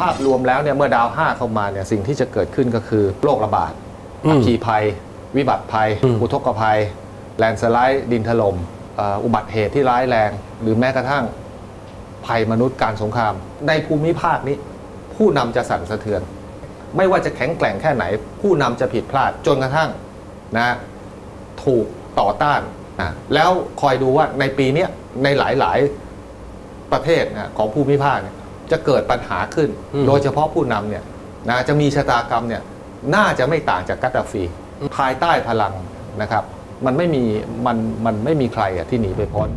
ภาพรวมแล้วเนี่ยเมื่อดาวห้าเข้ามาเนี่ยสิ่งที่จะเกิดขึ้นก็คือโรคระบาดอืมอัคคีภัย วิบัติภัยอืมอุทกภัย แลนด์สไลด์ ดินถล่มเอ่ออุบัติเหตุที่ร้ายแรง หรือแม้กระทั่งภัยมนุษย์การสงคราม ในภูมิภาคนี้ ผู้นำจะสั่นสะเทือน ไม่ว่าจะแข็งแกร่งแค่ไหน ผู้นำจะผิดพลาดจนกระทั่งนะถูกต่อต้านนะแล้วคอยดูว่าในปีเนี้ยในหลายๆประเทศนะของภูมิภาคเนี่ย จะเกิดปัญหาขึ้นอืมโดยเฉพาะผู้นำเนี่ยนะจะมีชะตากรรมเนี่ยน่าจะไม่ต่างจากกัตตาฟี ภายใต้พลังนะครับ มันไม่มีมันมันไม่มีใครอะที่หนีไปพ้น